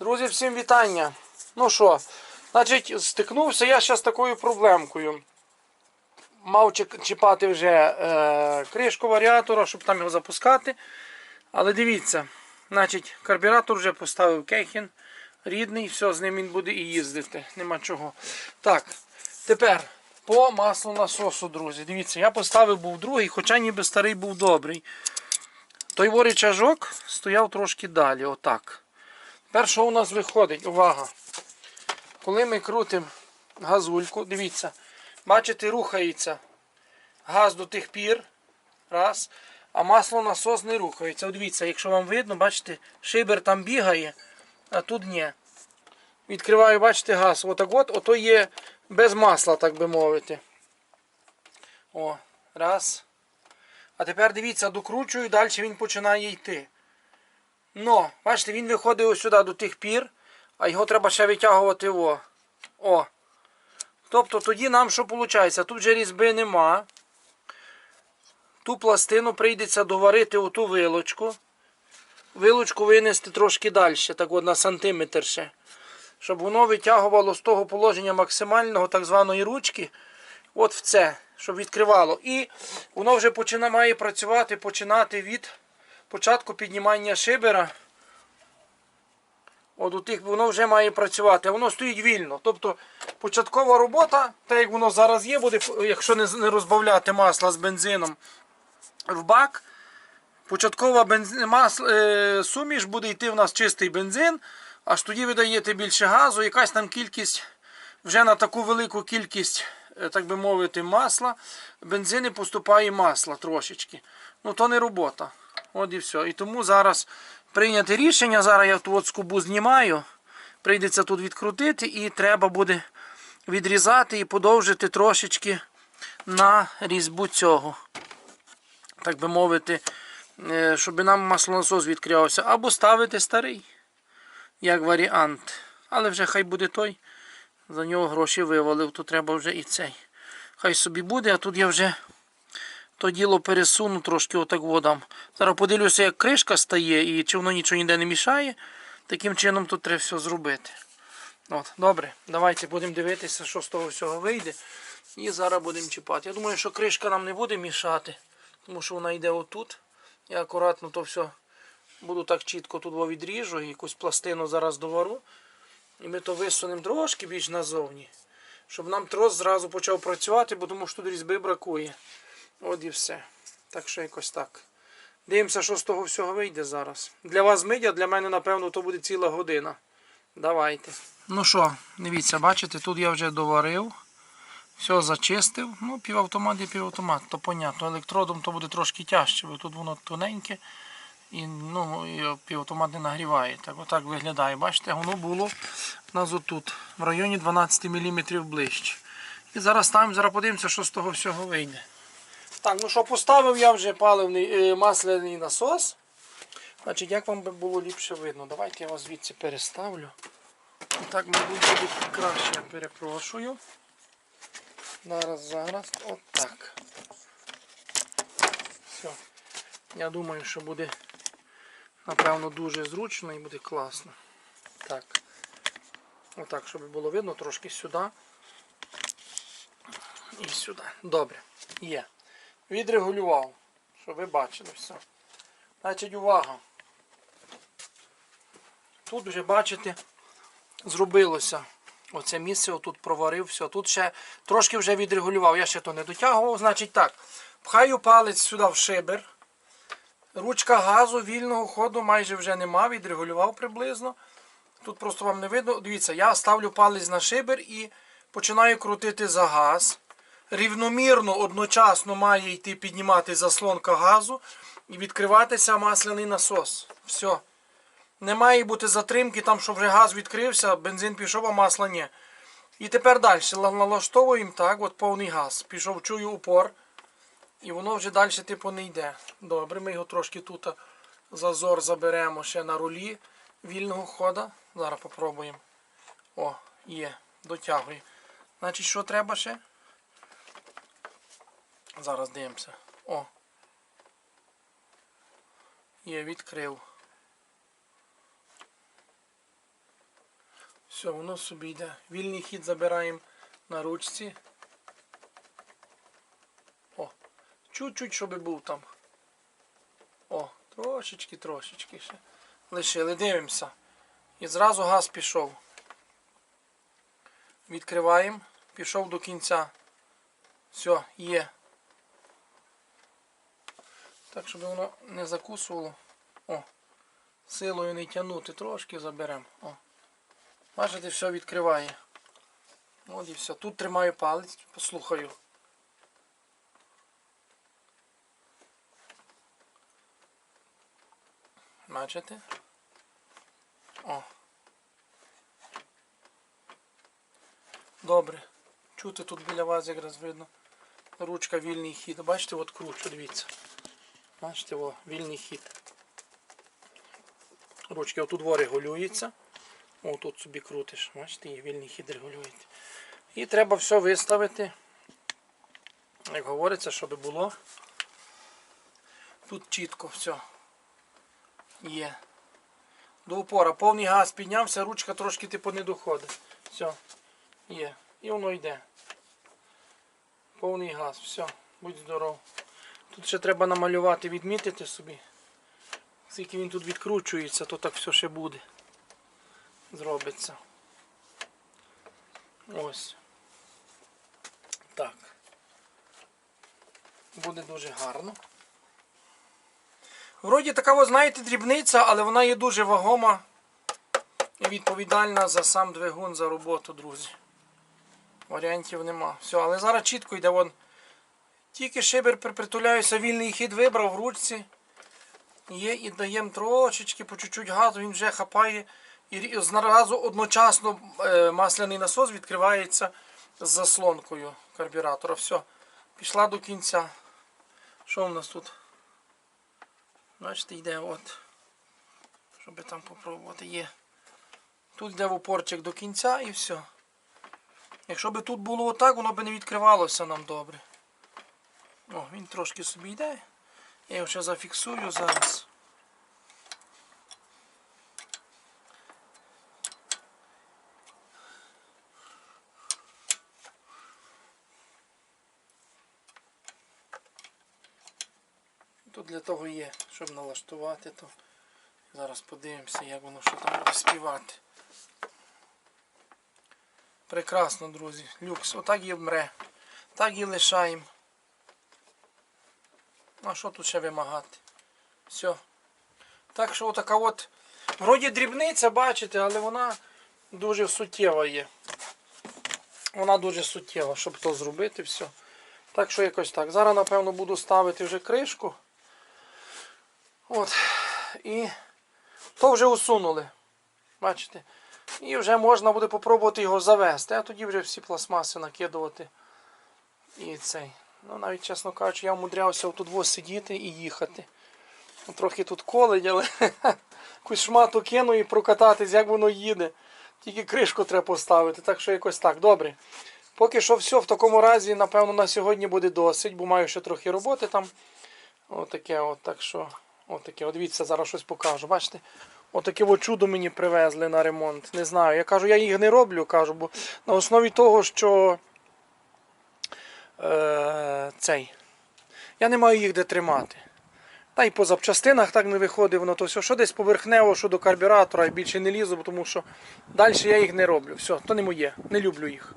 Друзі, всім вітання. Ну що, значить, стикнувся я ще з такою проблемкою. Мав чіпати вже е, кришку варіатора, щоб там його запускати. Але дивіться, значить, карбюратор вже поставив Кехін. Рідний, все, з ним він буде і їздити. Нема чого. Так, тепер по маслу насосу, друзі. Дивіться, я поставив був другий, хоча ніби старий був добрий. Той ворічажок стояв трошки далі, отак. Що у нас виходить? Увага! Коли ми крутимо газульку, дивіться, бачите, рухається газ до тих пір. Раз. А масло насос не рухається. От дивіться, якщо вам видно, бачите, шибер там бігає, а тут ні. Відкриваю, бачите, газ. Отак от, ото є без масла, так би мовити. О, раз. А тепер дивіться, докручую, далі він починає йти. Ну, бачите, він виходить сюди до тих пір, а його треба ще витягувати о. О. Тобто тоді нам що виходить? Тут вже різьби нема. Ту пластину прийдеться доварити оту вилочку. Вилочку винести трошки далі, так от на сантиметр ще. Щоб воно витягувало з того положення максимального так званої ручки. От в це, щоб відкривало. І воно вже починає працювати, починати від початку піднімання шибера. От у тих воно вже має працювати, воно стоїть вільно. Тобто початкова робота, так як воно зараз є, буде, якщо не, розбавляти масла з бензином в бак. Початкова бензин, масл, е, суміш буде йти в нас чистий бензин, аж тоді ви даєте більше газу, якась там кількість, вже на таку велику кількість, е, так би мовити, масла, бензини поступає масла трошечки. Ну то не робота. От і все. І тому зараз прийняти рішення. Зараз я ту от скобу знімаю. Прийдеться тут відкрутити і треба буде відрізати і подовжити трошечки на різьбу цього. Так би мовити, е, щоб нам маслонасос відкривався. Або ставити старий, як варіант. Але вже хай буде той. За нього гроші вивалив, то треба вже і цей. Хай собі буде, а тут я вже то діло пересуну трошки отак водам. Зараз подивлюся, як кришка стає і чи воно нічого ніде не мішає. Таким чином тут треба все зробити. От, Добре, давайте будемо дивитися, що з того всього вийде. І зараз будемо чіпати. Я думаю, що кришка нам не буде мішати, тому що вона йде отут. Я акуратно то все буду так чітко тут відріжу, якусь пластину зараз довару. І ми то висунемо трошки більш назовні, щоб нам трос зразу почав працювати, бо тому що тут різьби бракує. От і все. Так що якось так. Дивимося, що з того всього вийде зараз. Для вас мидя, для мене, напевно, то буде ціла година. Давайте. Ну що, дивіться, бачите, тут я вже доварив. Все зачистив. Ну, півавтомат і півавтомат, то понятно. Електродом то буде трошки тяжче, бо тут воно тоненьке і, ну, і півавтомат не нагріває. Так, отак виглядає. Бачите, воно було у нас отут, в районі 12 мм ближче. І зараз там, зараз подивимося, що з того всього вийде. Так, ну що, поставив я вже паливний е, масляний насос. Значить, як вам би було ліпше видно? Давайте я вас звідси переставлю. Так, мабуть, буде краще, я перепрошую. Зараз, зараз, от так. Все. Я думаю, що буде, напевно, дуже зручно і буде класно. Так. Отак, щоб було видно, трошки сюди. І сюди. Добре. Є. Відрегулював, щоб ви бачили все. Значить, увага. Тут вже бачите, зробилося. Оце місце отут проварив, все. Тут ще трошки вже відрегулював, я ще то не дотягував. Значить так, пхаю палець сюди в шибер. Ручка газу вільного ходу майже вже нема, відрегулював приблизно. Тут просто вам не видно. Дивіться, я ставлю палець на шибер і починаю крутити за газ. Рівномірно одночасно має йти піднімати заслонка газу і відкриватися масляний насос. Все. Не має бути затримки, там, що вже газ відкрився, бензин пішов, а масла ні. І тепер далі налаштовуємо так, от повний газ. Пішов, чую упор. І воно вже далі типу не йде. Добре, ми його трошки тут зазор заберемо ще на рулі вільного хода. Зараз попробуємо. О, є, дотягує. Значить, що треба ще? Зараз дивимося. О. Є, відкрив. Все, воно собі йде. Вільний хід забираємо на ручці. О, чуть-чуть, щоб був там. О, трошечки, трошечки ще. Лишили, дивимося. І зразу газ пішов. Відкриваємо. Пішов до кінця. Все, є. Так, щоб воно не закусувало. О, силою не тягнути, трошки заберемо. О. Бачите, все відкриває. От і все. Тут тримаю палець, послухаю. Бачите? О. Добре. Чути тут біля вас якраз видно. Ручка вільний хід. Бачите, от кручу, дивіться. Бачите, о, вільний хід. Ручки отут во регулюється. О, тут собі крутиш. Бачите, і вільний хід регулюєте. І треба все виставити. Як говориться, щоб було. Тут чітко все. Є. До упора. Повний газ піднявся, ручка трошки типу не доходить. Все. Є. І воно йде. Повний газ. Все. Будь здоров. Тут ще треба намалювати, відмітити собі. Скільки він тут відкручується, то так все ще буде. Зробиться. Ось. Так. Буде дуже гарно. Вроді така, знаєте, дрібниця, але вона є дуже вагома і відповідальна за сам двигун, за роботу, друзі. Варіантів нема. Все, але зараз чітко йде вон. Тільки шибер при- вільний хід вибрав в ручці. Є і даємо трошечки по чуть-чуть газу, він вже хапає. І зразу одночасно е, масляний насос відкривається з заслонкою карбюратора. Все, пішла до кінця. Що в нас тут? Бачите, йде от. Щоб там попробувати. Є. Тут йде в упорчик до кінця і все. Якщо би тут було отак, воно би не відкривалося нам добре. О, він трошки собі йде. Я його ще зафіксую зараз. Тут для того є, щоб налаштувати, то зараз подивимося, як воно що там буде співати. Прекрасно, друзі. Люкс. Отак і мре. Так і лишаємо. А що тут ще вимагати? Все. Так що отака от. Вроді дрібниця, бачите, але вона дуже суттєва є. Вона дуже суттєва, щоб то зробити, все. Так що якось так. Зараз, напевно, буду ставити вже кришку. От. І то вже усунули. Бачите? І вже можна буде попробувати його завести. А тоді вже всі пластмаси накидувати. І цей. Ну, навіть, чесно кажучи, я вмудрявся тут во сидіти і їхати. Трохи тут колить, але якусь шмату кину і прокататись, як воно їде. Тільки кришку треба поставити. Так що якось так. Добре. Поки що все, в такому разі, напевно, на сьогодні буде досить, бо маю ще трохи роботи там. Отаке от, так що. Отаке, от дивіться, зараз щось покажу. Бачите? Отаке от чудо мені привезли на ремонт. Не знаю. Я кажу, я їх не роблю, кажу, бо на основі того, що е, цей. Я не маю їх де тримати. Та й по запчастинах так не виходить, воно то все, що десь поверхнево, що до карбюратора, я більше не лізу, тому що далі я їх не роблю. Все, то не моє, не люблю їх.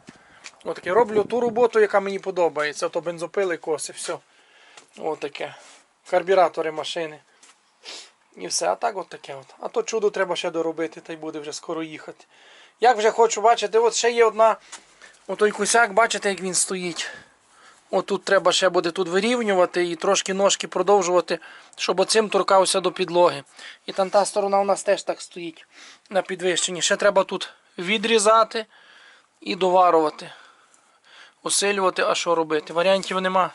Отаке, роблю ту роботу, яка мені подобається. То бензопили, коси, все. Отаке. Карбюратори машини. І все, а так от таке от. А то чудо треба ще доробити, та й буде вже скоро їхати. Як вже хочу бачити, от ще є одна. Отой косяк, бачите, як він стоїть. Отут треба ще буде тут вирівнювати і трошки ножки продовжувати, щоб оцим торкався до підлоги. І там та сторона у нас теж так стоїть на підвищенні. Ще треба тут відрізати і доварувати. Усилювати, а що робити? Варіантів нема.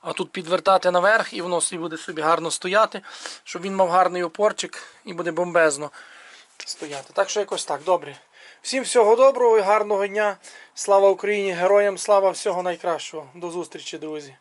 А тут підвертати наверх і воно буде собі гарно стояти, щоб він мав гарний опорчик і буде бомбезно стояти. Так що якось так, добре. Всім всього доброго і гарного дня. Слава Україні, героям, слава всього найкращого. До зустрічі, друзі.